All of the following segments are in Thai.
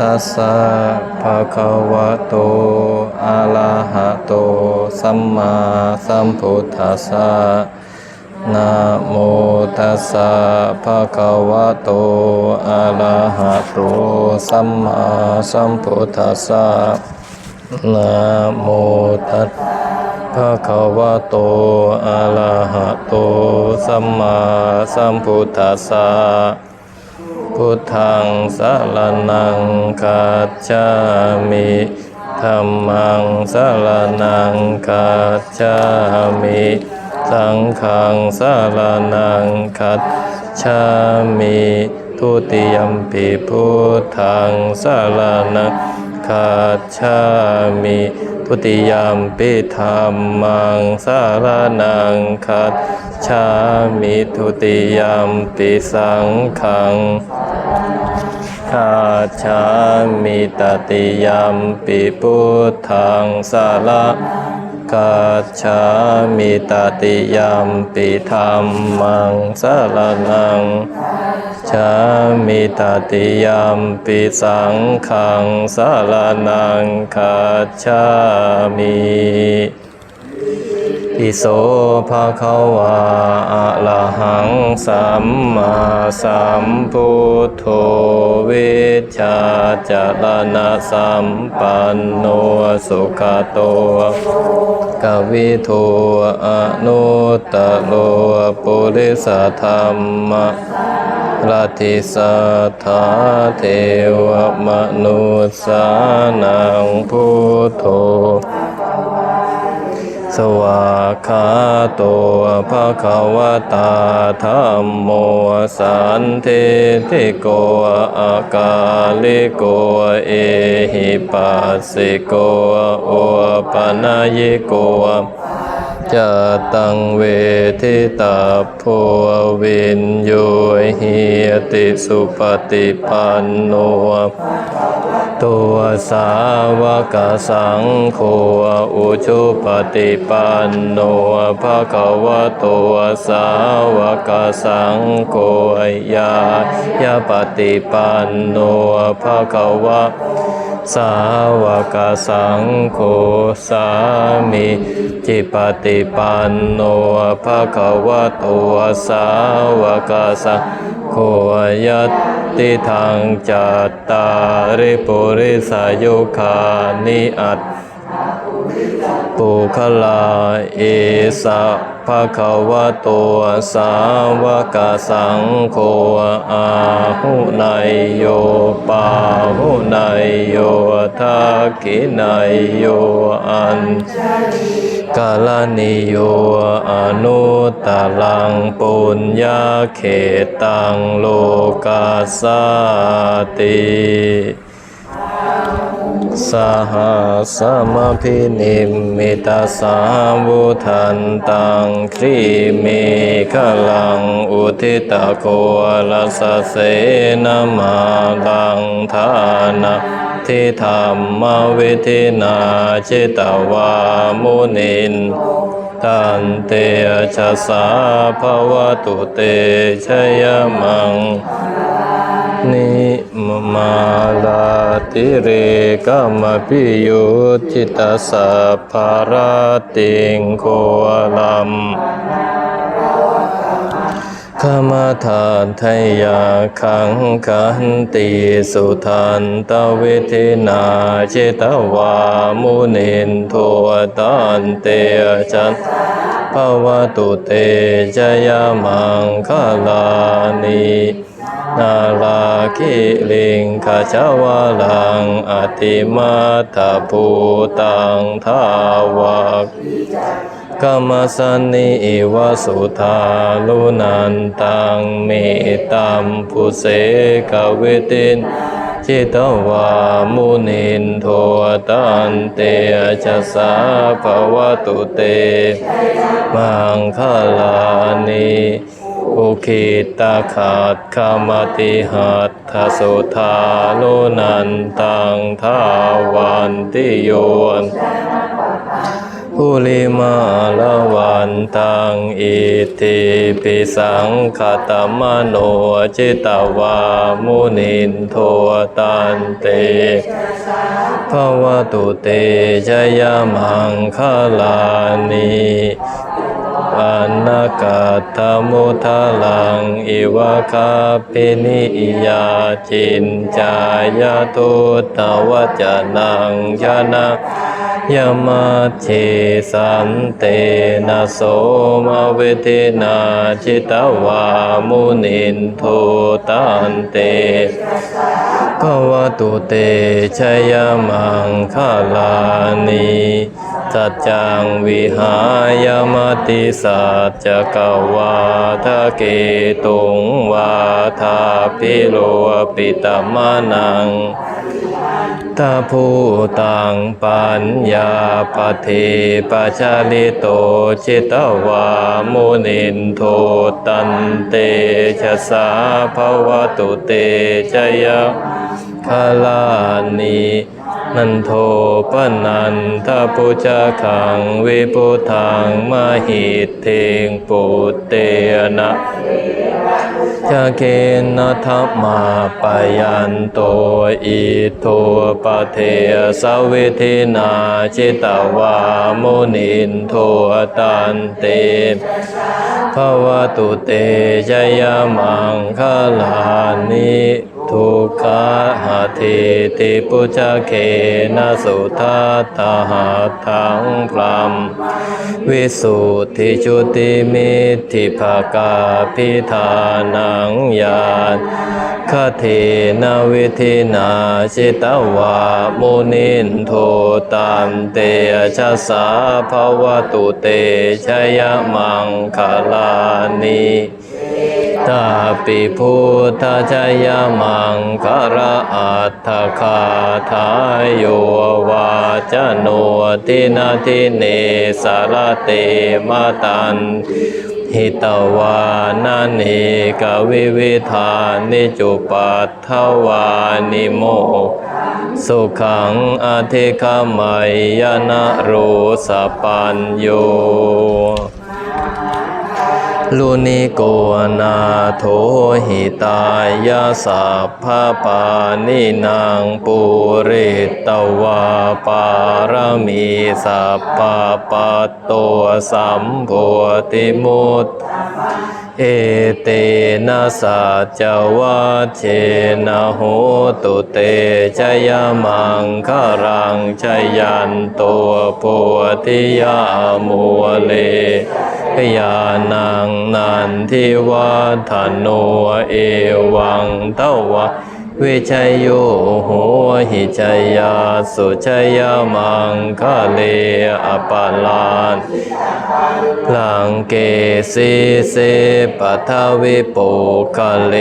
ตัสสะภะคะวะโต อะระหะโต สัมมาสัมพุทธัสสะนะโมตัสสะภะคะวะโต อะระหะโต สัมมาสัมพุทธัสสะนะโมตัสภะคะวะโต อะระหะโต สัมมาสัมพุทธัสสะ พุทธังสารนังคัจฉามิธัมมังสารนังคัจฉามิสังฆังสารนังคัจฉามิทุติยมปิพุทธังสารนังคัจฉามิ ทุติยามปิธรรมังสารนังคัจฉามิทุติยามปิสังขังคาชามิตติยามปิพุทธังสาร กาชามิตติยมปิธรรมังสารนังชามิตติยมปิสังขังสารนังคาชามิ อิโสภะคะวาอะระหังสัมมาสัมพุทโธวิชาจารณะสัมปันโนสุขโตกวิโทอนุตตโลปุริสธรรมรัติสัทธาเทวมนุสานังพุทโธ สวากาโตภะคะวะตาธัมโมสันเทติโกอาคาลิโกเอหิปัสสิโกโอปะนะยิโกจะตังเวทิตาโพวินโยหิติสุปฏิปันโน ตัวสาวกสังโฆอุชุปฏิปันโนภะคะวะตัวสาวกสังโฆยายาปฏิปันโนภะคะวะสาวกสังโฆสามิจิปฏิปันโนภะคะวะตัวสาวกสังโฆยัต ติทางจัตตาริปุริสายุคานิอัตปุคลาเอสะภะคะวะโตสาวกสังโฆอาหุนายโยปาหุนายโยทักขินายโยอันกาลนิโยอนุ ตลังปุญญาเขตังโลกาสาติสหสมพินิมมิตาสาวุทันตังครีเมฆลังอุทิตะโคลสเสนามาลังทานาทิธรรมวิธินาจิตวามุนิน ตันเตชะสาภวตุเตชยมัง นิมมาลาติเรกามปิยุจิตาสัพพาราติงโคลัม ขมาทานทยาขังขันติสุทันตวิธินาจิตวามุนินโทตันเตจันภาวตุเตจยามังคลานินาลาคิลิงขจาวาลังอติมาตาภูตังทาวัก กรรมสันนิวสุธาลุนันตังเมตัมพุเสกเวตินจิตวามุนินโทตันเตจะสาภวตุเต มังคลานิอุคิตาขาดขามติหัตถสุธาโลนันตังทาวันติโยน ภูริมาลวันตังอิติปิสังขตมโนจิตวามุนินโทตันเตภวตุเตชยมังคลานิ อันนากัตมุทลัง อิวะคาปินิยาจินจายาตุตวจนังยานะยามาเชสันเตนะโสมาเวทินาจิตวามุนินโทตันเตกวตุเตชยมังคาลานิ สัจจังวิหายมติสัจจกวาทะเกตุงวาทาพิโลปิตมานังตาผู้ตังปัญญาปเทปชาลิโตจิตวามุนินโทตันเตชะสาภวตุเตชยคลานิ นันโทปนันทปุจาขังวิปุทังมหิตเทงปุตเตนะจะเกณฑทัมมาปยันโตอิโทปเทสวิธินาจิตวามุนินโทตันเตภวตุเตชยมังคลานิ ทุกขหาเทติปุจเขนะสุทัตตหัตถังพรัมวิสุทธิจุติมิทิภากาพิธานังญาณคเทนาวิธินาชิตวามุนินโทตันเตชะสาภวตุเตชยมังคลานิ ตาปิพุทธจยมังคาระอัตถคาทายโยวาจโนทินาทิเนสารเตมาตันหิตวานาเนกวิวิธานิจุปัตถวานิโมสุขังอธิคมัยยนะโรสปัญโย ลุนิโกนาโถหิตายาสัพพะปานินางปุริตตวาปารมีสัพพะปัตโตสัมโพธิมุตเอเตนะสัจวัชเชนะโหตุเตชยมังคารังชยันตัวโพธิยามัวเล ยานังนันทิวาธโนเอวังเทวะ วิชัยโยโหหิชัยยาสุชัยยามังคะเลอปาลานลังเกสีเสปัทวิปุคะเล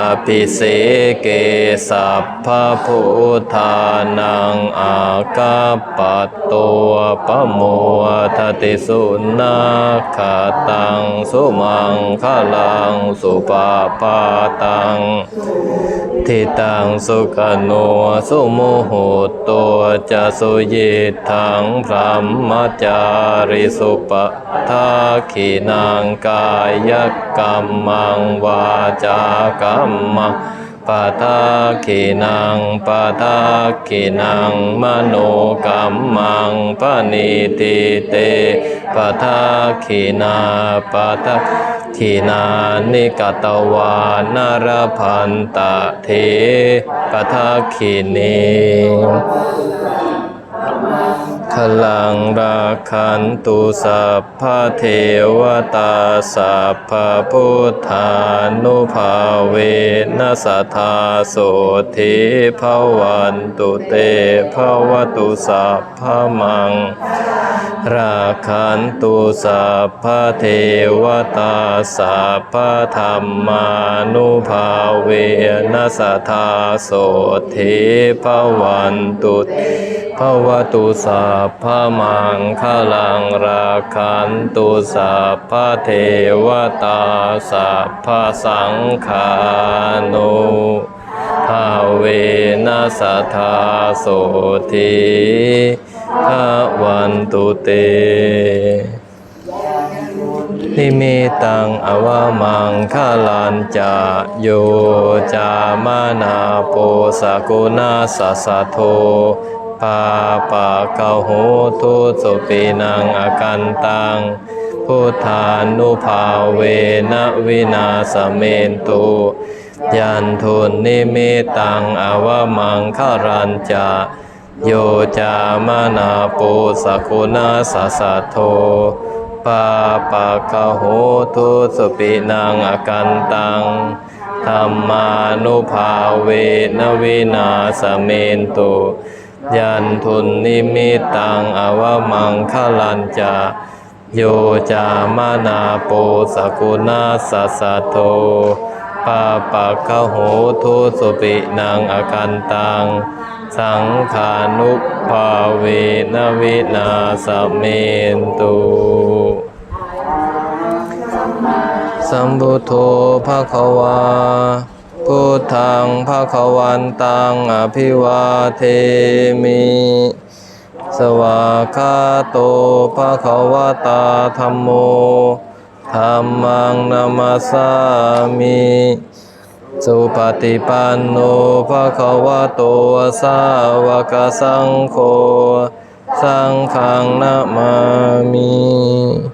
อภิเสเกสัพพะพุทธานังอากาปัตโตปโมทติสุนาคาตังสุมังคลังสุปาปาตัง ทิตังสุขโนสุโมโหตัวจะสุยิทังพรหมจาริสุปทาขีนางกายกรรมังวาจากรรมังปะทาขีนางปะทาขีนางมโนกรรมังปณิติเตปะทาขีนาปะทา ขีนานิกตวานารพันตะเทปทักขินี ขลังราคันตุสัพพเทวตาสัพพพุทธานุภาเวนัสทธาโสธิภวันตุเตภวตุสัพพะมังราคันตุสัพพเทวตาสัพพธรรมานุภาเวนัสทธาโสธิภวันตุ ภวตุสัพพมังคลังราคันตุสัพพเทวตาสัพพสังฆานุภาเวนัสธาโสธิภวันตุเตนิมิตังอวมังคาลันจะโยจามานาโปสกุณาสัสะโทาปะกะโหทุสุปินังอากันตังพุทธานุภาเวนะวินาสเมนตุยันทุนนิมิตังอวมังคารันจะโยจามานาโปสกุณาสัสะโทปาปะกะโหทุสุปินังอากันตังธรรมานุภาเวนวินาสเมนตุ ยันทุนนิมิตังอวมังคลันจะโยจามานาโปสกุณาสัสะโทปาปะกะโหทุสุปินังอากันตัง สังขานุภาเวนวินาสเมนตุสัมพุทโธภะคะวา พุทธังภะควันตังอภิวาเทมิ สวากขาโตภะควตาธัมโมธัมมังนามาสามิสุปฏิปันโนภะคะวะโตสาวกสังโฆ สังฆังนะมามิ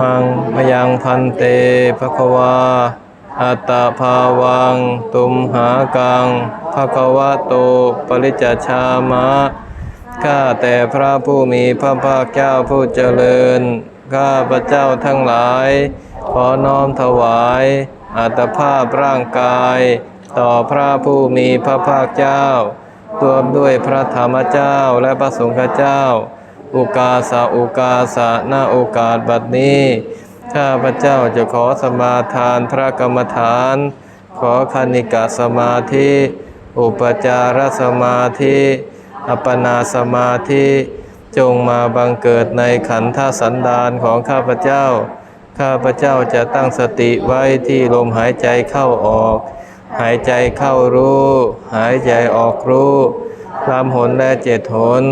มังมยังพันเตภควา อัตตาภาวัง ตุมหากังภควะโต ปริจจชามะ ข้าแต่พระผู้มีพระภาคเจ้าผู้เจริญ ข้าพระเจ้าทั้งหลาย ขอน้อมถวาย อัตภาพร่างกาย ต่อพระผู้มีพระภาคเจ้ารวด้วยพระธรรมเจ้าและพระสงฆ์เจ้า โอกาสะอุกาสะหน้าโอกาสบัดนี้ข้าพระเจ้าจะขอสมาทานพระกรรมฐาน ขอคณิกะสมาธิ อุปจารสมาธิ อัปปนาสมาธิ จงมาบังเกิดในขันธสันดานของข้าพเจ้า ข้าพเจ้าจะตั้งสติไว้ที่ลมหายใจเข้าออก หายใจเข้ารู้ หายใจออกรู้ ลำหนและเจ็ดหน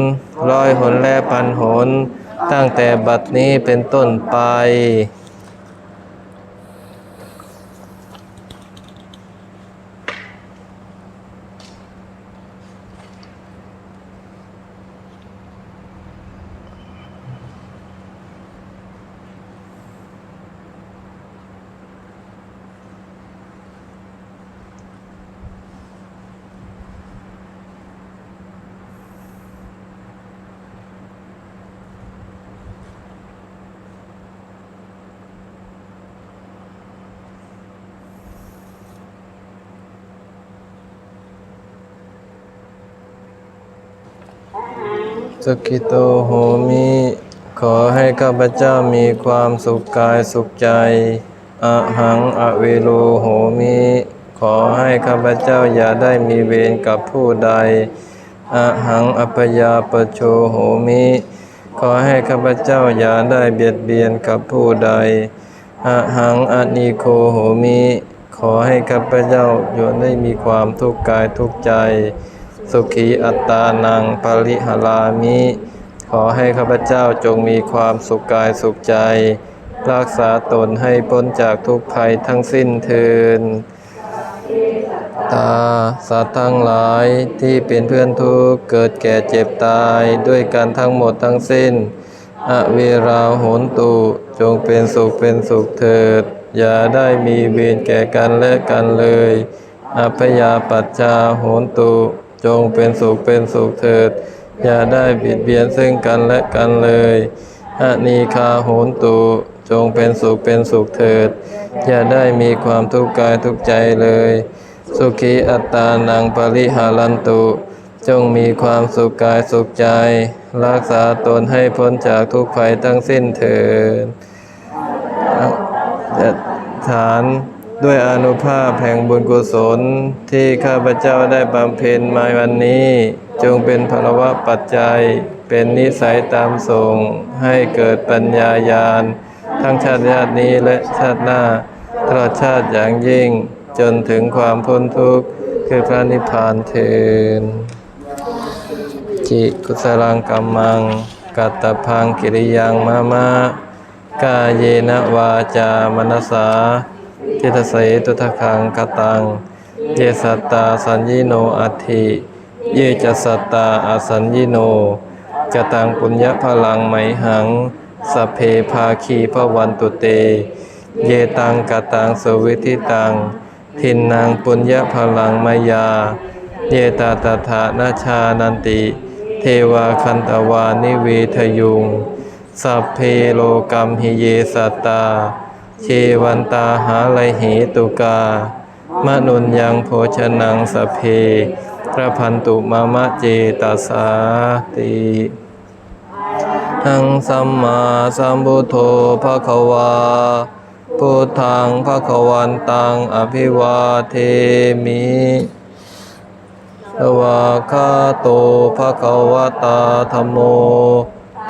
ร้อยหนและพันหน ตั้งแต่บัดนี้เป็นต้นไป สกิโตโหมิ ขอให้ข้าพเจ้ามีความสุขกายสุขใจอะหังอเวโลโหมิ ขอให้ข้าพเจ้าอย่าได้มีเวรกับผู้ใดอะหังอปยาปโชโหมิ ขอให้ข้าพเจ้าอย่าได้เบียดเบียนกับผู้ใดอะหังอนิโคโหมิ ขอให้ข้าพเจ้าอย่าได้มีความทุกข์กายทุกข์ใจ สุขีอัตตานังปริหรามิ ขอให้ข้าพเจ้าจงมีความสุขกายสุขใจ รักษาตนให้พ้นจากทุกภัยทั้งสิ้นเทินตาสัตว์ทั้งหลายที่เป็นเพื่อนทุกข์เกิดแก่เจ็บตายด้วยกันทั้งหมดทั้งสิ้น อเวราโหนตุจงเป็นสุขเป็นสุขเถิด อย่าได้มีเวรแก่กันและกันเลย อัพยาปัจจาโหนตุ จงเป็นสุขเป็นสุขเถิด อย่าได้บิดเบียนซึ่งกันและกันเลยอนีคาโหนตุจงเป็นสุขเป็นสุขเถิด อย่าได้มีความทุกข์กายทุกใจเลย สุขีอัตตานังปริหารันตุ จงมีความสุขกายสุขใจ รักษาตนให้พ้นจากทุกภัยทั้งสิ้นเถิดฐาน ด้วยอนุภาพแห่งบุญกุศล ที่ข้าพเจ้าได้บำเพ็ญมาวันนี้ จงเป็นพลวะปัจจัย เป็นนิสัยตามส่ง ให้เกิดปัญญาญาณ ทั้งชาติญาตินี้และชาติหน้าตลอดชาติอย่างยิ่ง จนถึงความพ้นทุกข์ คือพระนิพพานเทินจิกุสลังกัมมัง กัตตพังกิริยังมามากาเยนะวาจามนสา ทิตเสตุทะคังกตัง เยสัตตาสัญญิโนอัติเยจะสัตตาอาสัญญิโนกตังปุญญพลังไมหังสเพภาคีพวันตุเต เยตังกตังสวิทิตัง ทินนางปุญญพลังมายา เยตาตถานาชานันติ เทวาคันตวานิเวทยุง สัพเพโลกัมหิเยสัตตา ชวันตาหาไลเหตุกามะนุนยังโภชนังสเพพระพันตุมามะเจตสาติทังสัมมาสัมพุทโธภะคะวาพุทธังภะคะวันตังอภิวาเทมิสวากขาโตภะคะวตาธัมโม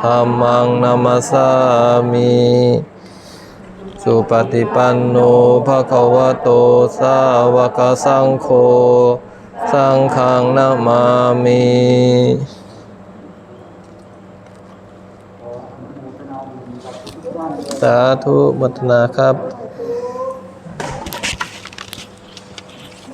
ธัมมังนามัสสามิ สุปฏิปันโนภะคะวะโตสาวกสังโฆสังฆังนามามิสาธุมัทนาครับ